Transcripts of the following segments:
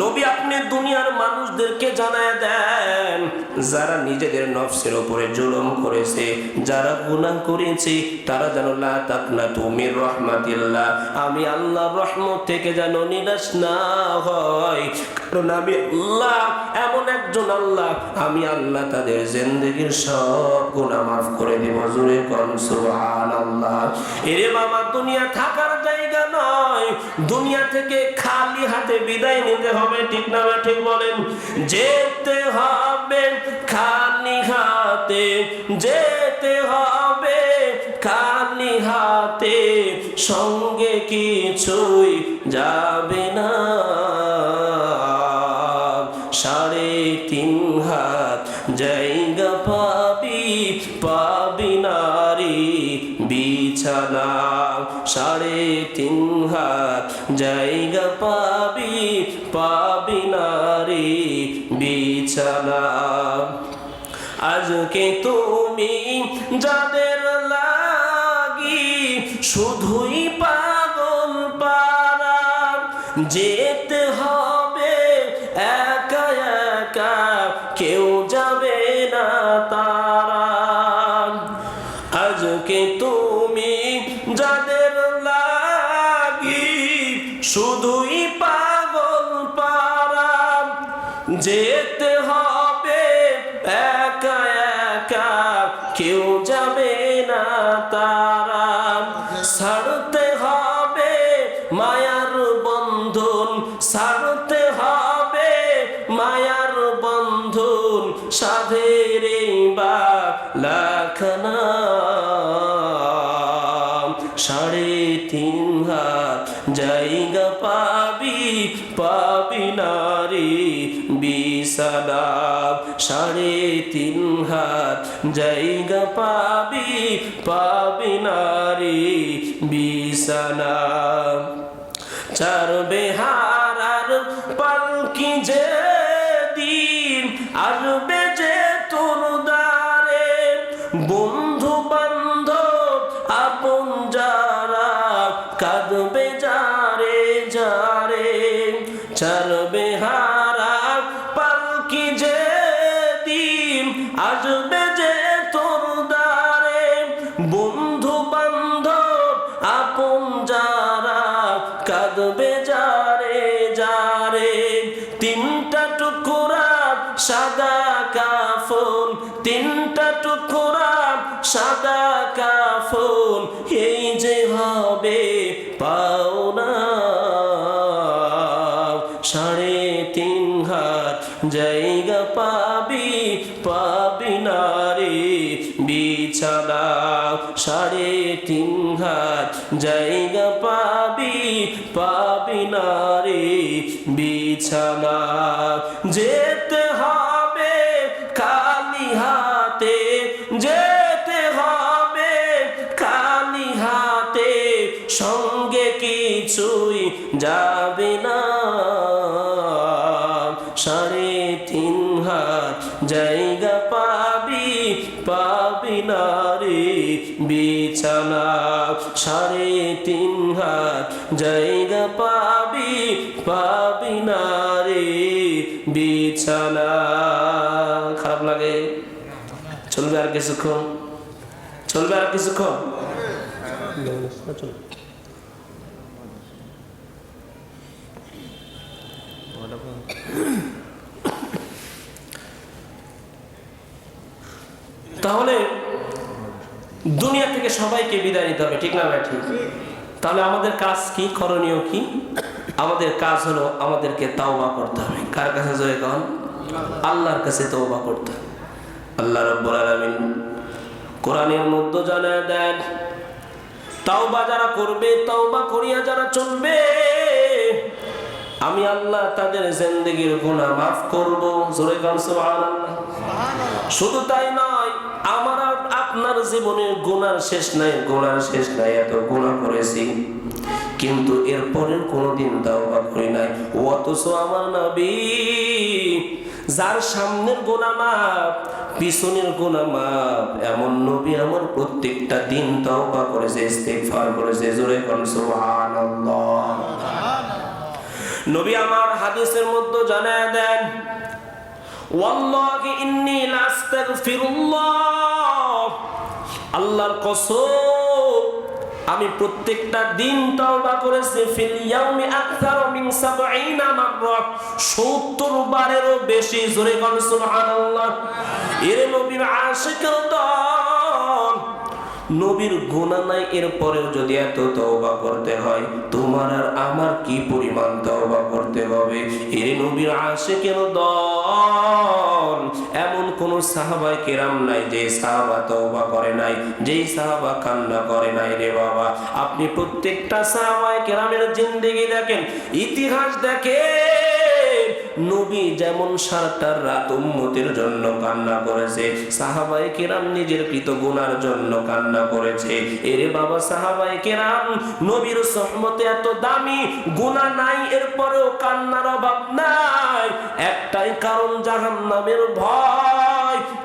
নবী আপনি দুনিয়ার মানুষদেরকে জানায় দেন, যারা নিজেদের নফসের উপরে জুলুম করেছে, যারা গুনাহ করেছে, তারা যেন লা তাকনা তুমি রহমাতিল্লাহ। আমি আল্লাহর রহমত থেকে যেন নিরাশ না হয়। আমি আল্লাহ, এমন একজন আল্লাহ, আমি আল্লাহ তাদের জিন্দগির সব গুনাহ মাফ করে দেব। জোরে কোন, সুবহানাল্লাহ। এরে বাবা দুনিয়া থাকার জায়গা নয়। দুনিয়া থেকে খালি হাতে বিদায় নিতে হবে, ঠিক না ঠিক বলেন? যেতে হবে খালি হাতে, যেতে হবে খালি হাতে। সঙ্গে কিছুই আজকে তুমি যাদের লাগি শুধুই পাগল পারা যেতে মায়ার বন্ধন ছাড়তে হবে, মায়ার বন্ধন সাধের বা লাখনা সাড়ে তিন হাত জায়গা পাবি পাবি নারী বিছানা সাড়ে তিন হাত জায়গা পাবি পাবি নারী বিছানা চার বেহারার পালকি যে তিনটা টুকুরা সাদা কাফন, এই যে হবে পাওনা। সাড়ে তিন হাত জায়গা পাবি পাবি নারে বিছানা। সাড়ে তিন হাত জায়গা পাবি পাবি নারে বিছানা। যেতে সঙ্গে কিছুই যাবে না। সাড়ে তিন হাত জায়গা পাবি পাবি না রে বিছানা। সাড়ে তিন হাত জায়গা পাবি পাবি না রে বিছানা। খারাপ লাগে। চলবে আর কিছুক্ষণ? চলবে আর কিছুক্ষণ চলো তাহলে দুনিয়া থেকে সবাইকে বিদায় নিতে হবে, ঠিক না ভাই? ঠিক। তাহলে আমাদের কাজ কি? করণীয় কি? আমাদের কাজ হলো আমাদেরকে তাওবা করতে হবে। কার কাছে জয় কন? আল্লাহর কাছে তওবা করতে হবে। আল্লাহ রব্বুল আলামিন কোরআনের মধ্যে জানায় দেন, তাওবা যারা করবে, তাওবা করিয়া যারা চলবে, আমি আল্লাহ তাদের জিন্দেগির গুনাহ মাফ করব। জোরে গান সুবহানাল্লাহ। শুধু তাই নয় আমার আপনার জীবনের গুনার শেষ নাই, গুনার শেষ নাই, এত গুনাহ করেছি। কিন্তু এরপরের কোনোদিন তাওবা করি নাই। অথচ আমার নবী, যার সামনের গোনা মাপ পিছনের গোনা মাপ এমন নবী আমার প্রত্যেকটা দিন তাওবা করেছে, ইস্তেগফার করেছে, জোরে কোন নবী আমার হাদিসের মধ্যে জানায় দেন, ওয়াল্লাহি ইন্নী লাস্তাগফিরুল্লাহ। আল্লাহর কসম, আমি প্রত্যেকটা দিন তওবা করেছি, ফিল ইয়াউমি আকথার মিন 70 মাররা। 70 বারেরও বেশি জোরে কোন সুবহানাল্লাহ। এর নবীর আশিকের দল। নবীর গুণা নাই, এরপরেও যদি এত তওবা করতে হয়, তোমার আর আমার কি পরিমাণ তওবা করতে হবে। এর নবীর আসে কেন দল? এমন কোন সাহাবাই কেরাম নাই যে সাহাবা তওবা করে নাই যে সাহাবা কান্না করে নাই রে বাবা। আপনি প্রত্যেকটা সাহাবাই কেরামের জিন্দেগি দেখেন, ইতিহাস দেখেন। নবী যেমন সারাটার রাত উম্মতের জন্য কান্না করেছে সাহাবাই কেরাম নিজের কৃত গুনার জন্য কান্না করেছে। এরে বাবা সাহাবাই কেরাম, নবীর সহমতে এত দামি গুণা নাই, এরপরেও কান্নার অভাব নাই। একটাই কারণ জাহান্নামের ভয়।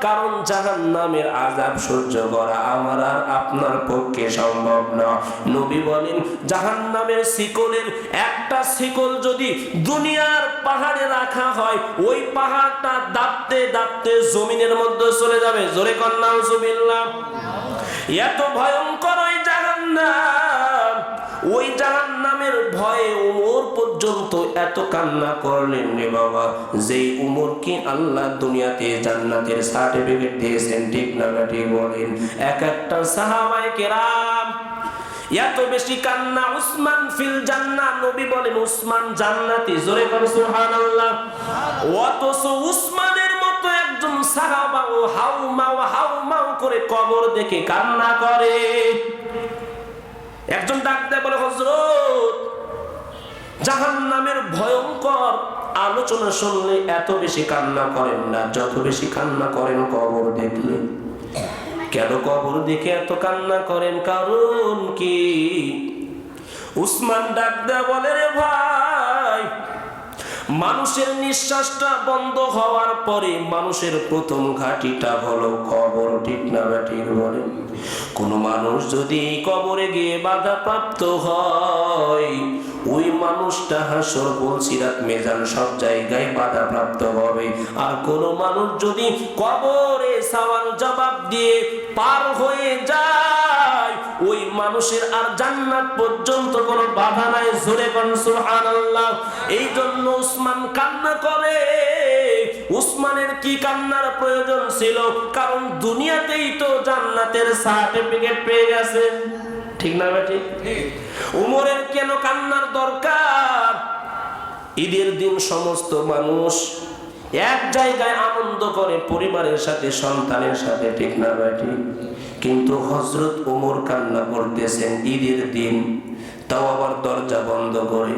কারণ জাহান্নামের আযাব সহ্য করা আমার আর আপনার পক্ষে সম্ভব না। নবী বলেন, জাহান্নামের শিকলের একটা শিকল যদি দুনিয়ার পাহাড়ে রাখা হয়, ওই পাহাড়টা দাপতে দাপতে জমিনের মধ্যে চলে যাবে। জোরে কন্যা এত ভয়ঙ্কর ওই জাহান্নাম। ওই জাহান্নামের ভয়ে উমর এত কান্না করলেন রে বাবা। আল্লাহ দুনিয়াতে জান্নাতের সার্টিফিকেট দিয়েছেন, ঠিক না ঠিক বলেন। এক একটা কেরাম, এত বেশি কান্না উসমান ফিল নবী বলেন উসমান জান্নাতি, জোরে করে উসমানের মতো একজন সাহাবা ও করে কবর দেখে কান্না করে। একজন ডাক্তার বলে হযরত জাহান্নামের ভয়ঙ্কর আলোচনা শুনলে এত বেশি কান্না করেন না, যত বেশি কান্না করেন কবর দেখলে। কেন কবর দেখে এত কান্না করেন? কারণ কি? উসমান ডাকদা বলে, রে ভাই মানুষের নিঃশ্বাসটা বন্ধ হওয়ার পরে মানুষের প্রথম ঘাটিটা হলো কবর, ঠিক না ঠিক বলে? কোন মানুষ যদি কবরে গিয়ে বাধা প্রাপ্ত হয়, ওই মানুষটা হাসর বলছিরাত মেজান সব জায়গায় বাধা প্রাপ্ত হবে। আর কোন মানুষ যদি কবরে সওয়াল জবাব দিয়ে পার হয়ে যায় ওই মানুষের আর জান্নাত পর্যন্ত কোনো বাধা নাই। জোরে কোন, সুবহানাল্লাহ। এই জন্য উসমান কান্না করে। উসমানের কি কান্নার প্রয়োজন ছিল? কারণ দুনিয়াতেই তো জান্নাতের সার্টিফিকেট পেয়ে গেছে। ঠিক না বেটি উমরের কেন কান্নার দরকার? ঈদের দিন সমস্ত মানুষ এক জায়গায় আনন্দ করে পরিবারের সাথে, সন্তানের সাথে, ঠিক না বেটি কিন্তু হজরত উমর কান্না করতেছেন ঈদের দিন। তাও আবার দরজা বন্ধ করে।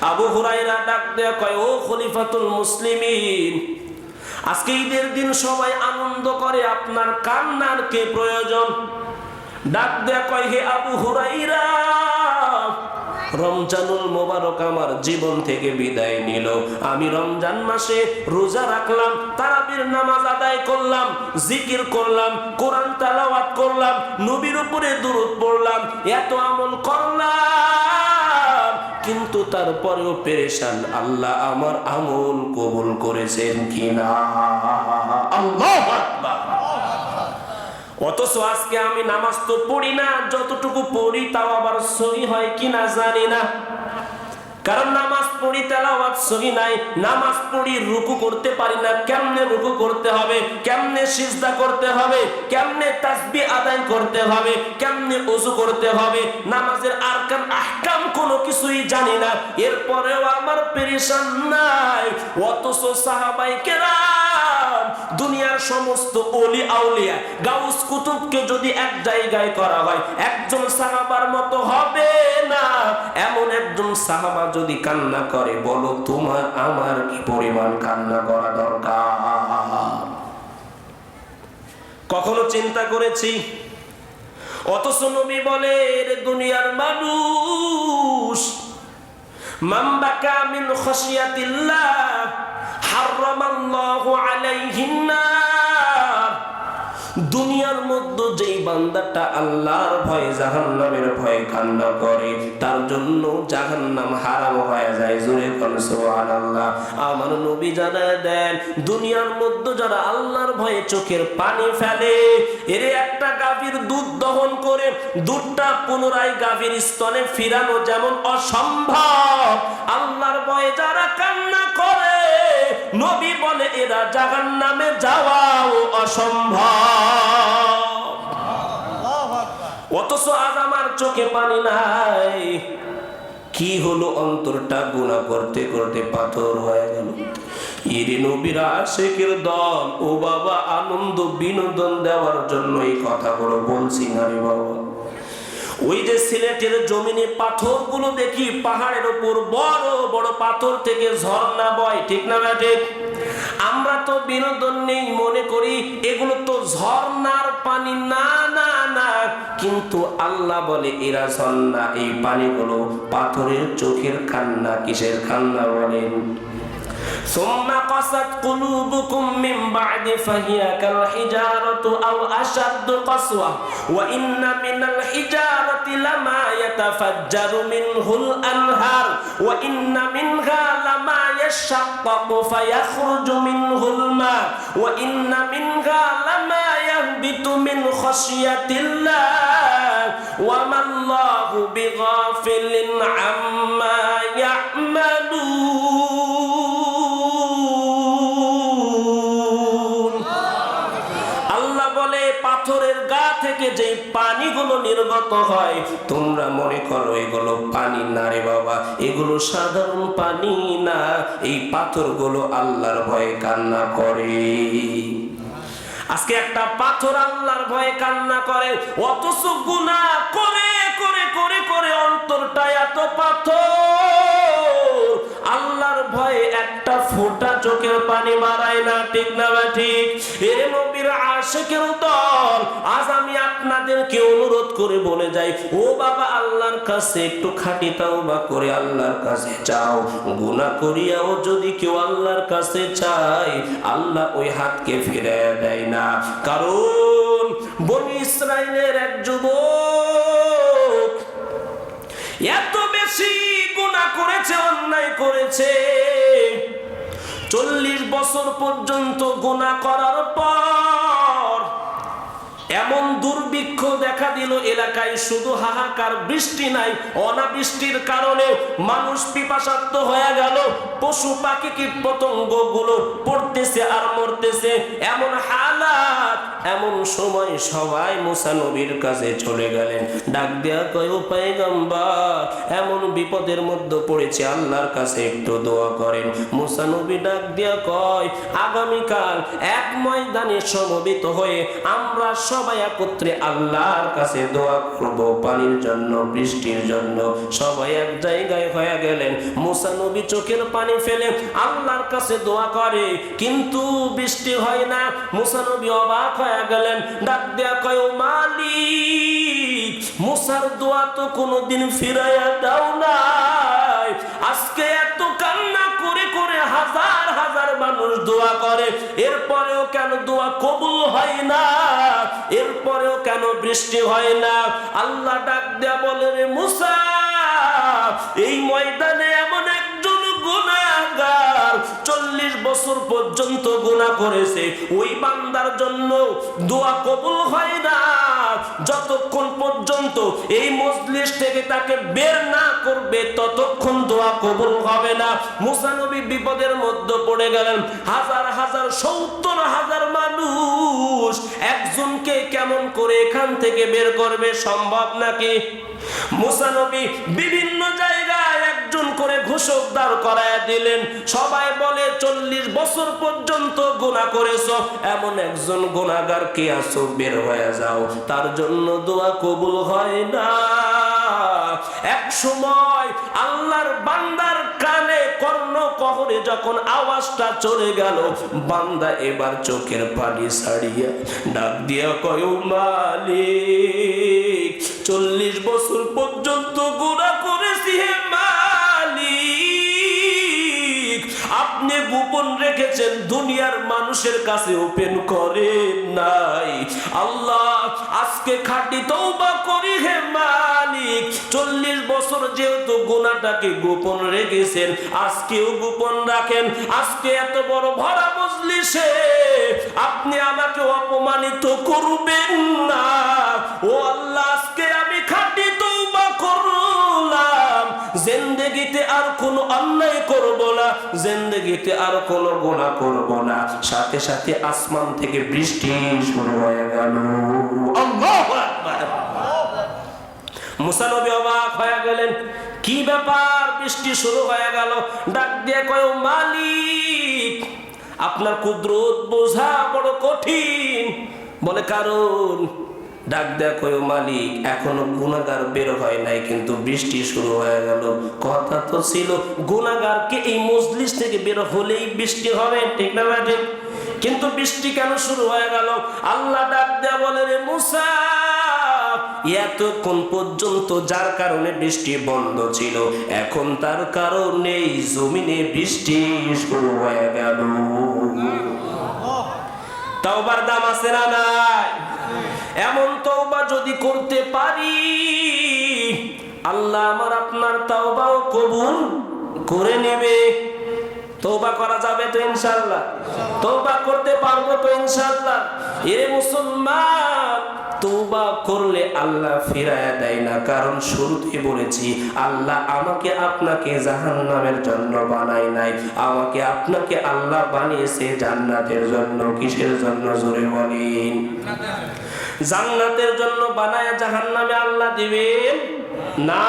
আবু হুরাইরা ডাক দেয়া কয়, ও খলিফাতুল মুসলিমিন, আজকে ঈদের দিন সবাই আনন্দ করে, আপনার কান্নার কে প্রয়োজন? ডাক দেয়া কয়, হে আবু হুরাইরা রমজানুল মোবারক আমার জীবন থেকে বিদায় নিল। আমি রমজান মাসে রোজা রাখলাম, তারাবির নামাজ আদায় করলাম, জিকির করলাম, কোরআন তালাওয়াত করলাম, নবীর উপরে দূরত পড়লাম, এত আমল করলাম, কিন্তু তারপরেও পেরেশান আল্লাহ আমার আমল কবুল করেছেন কিনা। আল্লাহ অথচ আজকে আমি নামাজ তো পড়ি না, যতটুকু পড়ি তাও আবার সহি হয় কিনা জানি না। কারণ নামাজ পড়ি, তেলাওয়াত সহি নাই, নামাজ পড়ি, রুকু করতে পারি না, কেমনে রুকু করতে হবে, কেমনে সিজদা করতে হবে, কেমনে তাসবিহ আদায় করতে হবে, কেমনে ওযু করতে হবে, নামাজের আরকান, আহকাম কোনো কিছুই জানি না। এরপরেও আমার পেরেশান নাই, অথচ সাহাবাই কেরাম দুনিয়ার সমস্ত অলি আউলিয়া, গাউস কুতুবকে যদি এক জায়গায় করা হয়, একজন সাহাবার মতো হবে না। এমন একজন সাহাবা যদি কান্না করে, বলো তোমার আমার কি পরিমাণ কান্না করা দরকার? কখনো চিন্তা করেছি? অথচ নবী বলে দুনিয়ার মানুষ, মাম্বাকা মিন খসিয়াতিল্লাহ দুনিয়ার মধ্যে যেই বান্দাটা আল্লাহর ভয়ে, জাহান্নামের ভয়ে কান্না করে, তার জন্য জাহান্নাম হারাম হয়ে যায়। কোন আমার নবী দেন, দুনিয়ার মধ্যে যারা আল্লাহর ভয়ে চোখের পানি ফেলে, এর একটা গাভীর দুধ দহন করে, দুধটা পুনরায় গাভীর স্তনে ফিরানো যেমন অসম্ভব, আল্লাহর ভয়ে যারা কান্না নবী বলে, এরা জাহান্নামে যাওয়াও অসম্ভব। অথচ আজ আমার চোখে পানি নাই। কি হলো অন্তরটা? গুণা করতে করতে পাথর হয়ে গেল। ইরে নবীর আশেকের দল, ও বাবা, আনন্দ বিনোদন দেওয়ার জন্য এই কথাগুলো বলছি না রে বাবা। ওই যে সিলেটের জমিনে পাথরগুলো দেখি, পাহাড়ের উপর বড় বড় পাথর থেকে ঝর্ণা বয়, ঠিক না ব্যাটে? আমরা তো বিনোদন নেই মনে করি, এগুলো তো ঝর্ণার পানি। না না না। কিন্তু আল্লাহ বলে, এরা ঝর্ণা, এই পানিগুলো পাথরের চোখের কান্না, কিসের কান্না বলেন? ثم قست قلوبكم من بعد فهي كالحجارة أو أشد قسوة. وإن من الحجارة لما يتفجر منه الأنهار وإن منها لما يشقق فيخرج منه الماء. وإن منها لما يهبط من خشية الله. وما الله بغافل عما يعملون. থেকে যে পানিগুলো নির্গত হয়, তোমরা মনে করো এগুলো পানি না রে বাবা, এগুলো সাধারণ পানি না, এই পাথরগুলো আল্লাহর ভয়ে কান্না করে। আজকে একটা পাথর আল্লাহর ভয়ে কান্না করে, অথচ গুনাহ করে করে করে করে অন্তরটা এত পাথর। চোখের পানি মারায় না, ঠিক না ঠিক? এ নবীর আশেকের দল আজ আমি আপনাদেরকে অনুরোধ করে বলে যাই, ও বাবা আল্লাহর কাছে একটু খাটি তাওবা করে আল্লাহর কাছে চাও গুনাহ করিয়াও যদি কেউ আল্লাহর কাছে চায়, আল্লাহ ওই হাতকে ফিরে দেয় না। কারণ বনি ইসরায়েলের এক যুবক এত বেশি গুণা করেছে, অন্যায় করেছে। চল্লিশ বছর পর্যন্ত গুণা করার পর এমন দুর্ভিক্ষ দেখা দিল এলাকায়, শুধু হাহাকার, বৃষ্টি নাই, অনাবৃষ্টির কারণে মানুষ পিপাসার্থ হয়ে গেল। পশু পাখি কীট পতঙ্গগুলো পড়তেছে আর মরতেছে। এমন হালাত, এমন সময় সবাই মুসা নবীর কাছে চলে গেলেন। ডাক দেয়া কয় উপায় গম্বার এমন বিপদের মধ্যে পড়েছে আল্লাহর কাছে একটু দোয়া করেন। মুসা নবী ডাক দেয়া কয়, আগামীকাল এক ময়দানে সমবেত হয়ে আমরা সবাই একত্রে আল্লাহর কাছে দোয়া করব, পানির জন্য, বৃষ্টির জন্য। সবাই এক জায়গায় হয়ে গেলেন। মুসা নবী চোখের পানি ফেলে আল্লাহর কাছে দোয়া করে, কিন্তু বৃষ্টি হয় না। মুসা নবী অবাক হয়ে গেলেন, ডাক দেয়া কয়, "ও মালিক, মুসার দোয়া তো কোনোদিন ফিরাইয়া দাও নাই। আজকে এত কান্না করে করে হাজার হাজার মানুষ দোয়া করে, এরপরেও কেন দোয়া কবুল হয় না? কেন বৃষ্টি হয় না? আল্লাহ ডাক দেয়া বলে রে মুসা, এই ময়দানে এমন একজন গুণাগার চল্লিশ বছর পর্যন্ত গুণা করেছে। ওই বান্দার জন্য দোয়া কবুল হয় না। যতক্ষণ পর্যন্ত এই থেকে তাকে বের না করবে, ততক্ষণ দোয়া কবুল হবে না। মুসানবী বিপদের মধ্যে পড়ে গেলেন। হাজার হাজার, সত্তর, হাজার মানুষ একজনকে কেমন করে এখান থেকে বের করবে সম্ভব নাকি? মুসানবী বিভিন্ন জায়গায় করে ঘোষক দাঁড় করায় দিলেন। সবাই বলে, চল্লিশ বছর পর্যন্ত গুণা করেছ। এমন একজন গুণাগার কে আসো বের হয়ে যাও। তার জন্য দোয়া কবুল হয় না। এক সময় আল্লাহর বান্দার কানে কর্ণ কহরে যখন আওয়াজটা চলে গেল, বান্দা এবার চোখের পানি ছাড়িয়ে ডাক দিয়া কয় মালিক, চল্লিশ বছর পর্যন্ত গুণা করেছি হে আপনি গোপন রেখেছেন, দুনিয়ার মানুষের কাছে ওপেন করেন নাই। আল্লাহ, আজকে খাটি তওবা করি হে মালিক। চল্লিশ বছর যেহেতু গুণাটাকে গোপন রেখেছেন, আজকেও গোপন রাখেন। আজকে এত বড় ভরা মজলিসে আপনি আমাকে অপমানিত করবেন না। ও আল্লাহ, আজকে অন্যায় করব না, জিন্দেগিতে আর কোনো গুনাহ করব না। সাথে সাথে আসমান থেকে বৃষ্টি শুরু হয়ে গেল। আল্লাহু আকবার। মুসা অবাক হয়ে গেলেন, কি ব্যাপার? বৃষ্টি শুরু হয়ে গেল। ডাক দিয়ে কয়, "ও মালিক, আপনার কুদরত বোঝা বড় কঠিন। বলে, কারণ ডাক দেয়া কয় মালিক, এখনও গুণাগার বের হয় নাই, কিন্তু বৃষ্টি শুরু হয়ে গেল। কথা তো ছিল গুণাগারকে এই মজলিস থেকে বের হলেই বৃষ্টি হবে, ঠিক না ম্যাডাম কিন্তু বৃষ্টি কেন শুরু হয়ে গেল? আল্লাহ ডাক দেয়া বলে, রে মুসা, এতক্ষণ পর্যন্ত যার কারণে বৃষ্টি বন্ধ ছিল, এখন তার কারণে জমিনে বৃষ্টি শুরু হয়ে গেল। তওবার দাম আছে না নাই? এমন তওবা যদি করতে পারি, আল্লাহ আমার আপনার তাওবাও কবুল করে নেবে। তৌবা করা যাবে তো ইনশাল্লাহ তৌবা করতে পারব তো ইনশাল্লাহ এ মুসলমান তৌবা করলে আল্লাহ ফিরায়া দেয় না। কারণ শুরুতে বলেছি, আল্লাহ আমাকে আপনাকে জাহান্নামের জন্য বানাই নাই। আমাকে আপনাকে আল্লাহ বানিয়েছে জান্নাতের জন্য। কিসের জন্য? জোরে বলেন। জান্নাতের জন্য বানায় জাহান্নামে আল্লাহ দিবেন? না।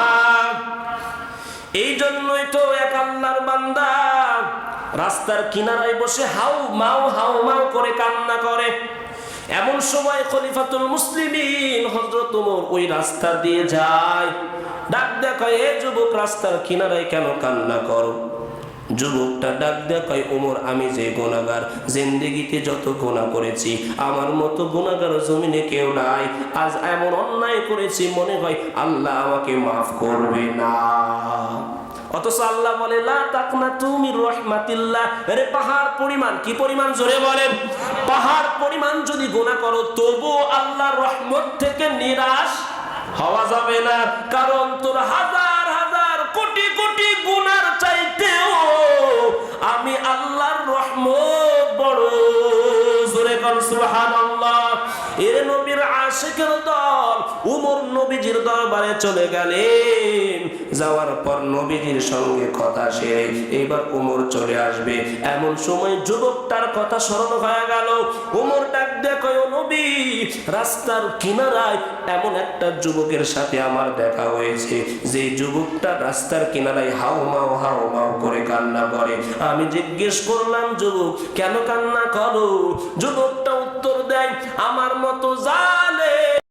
এই জন্যই তো এক আল্লাহর বান্দা রাস্তার কিনারায় বসে হাউ মাউ হাউ মাউ করে কান্না করে। এমন সময় খলিফাতুল মুসলিমিন হযরত ওমর ওই রাস্তা দিয়ে যায়। ডাক দেখায় এ যুবক, রাস্তার কিনারায় কেন কান্না করো? যুবকটা ডাক দেখায় ওমর, আমি যে গোনাগার জিন্দেগিতে যত গোনা করেছি, আমার মতো গুণাগার জমিনে কেউ নাই। আজ এমন অন্যায় করেছি, মনে হয় আল্লাহ আমাকে মাফ করবে না। অথচ আল্লাহ বলে, লা তাকনা তুমি রহমাতিল্লাহ। আরে, পাহাড় পরিমাণ, কি পরিমাণ জোরে বলেন? পাহাড় পরিমাণ যদি গুনাহ করো তবু আল্লাহর রহমত থেকে নিরাশ হওয়া যাবে না। কারণ তোর হাজার হাজার কোটি কোটি গুনার চাইতেও আমি আল্লাহর রহমত বড়। জোরে কর সুবহানাল্লাহ। এর নবীর আশেকের দল উমর নবীজির দরবারে চলে গেলেন। যাওয়ার পর নবীজির সঙ্গে কথা সেরে এবার উমর চলে আসবে। এমন সময় যুবকটার কথা স্মরণ হয়ে গেল। উমর ডাক দেখো নবী, রাস্তার কিনারায় এমন একটা যুবকের সাথে আমার দেখা হয়েছে। যে যুবকটা রাস্তার কিনারায় হাউ মাও হাও মাও করে কান্না করে। আমি জিজ্ঞেস করলাম, যুবক, কেন কান্না করো? যুবকটা উত্তর দেয়, আমার মতো যা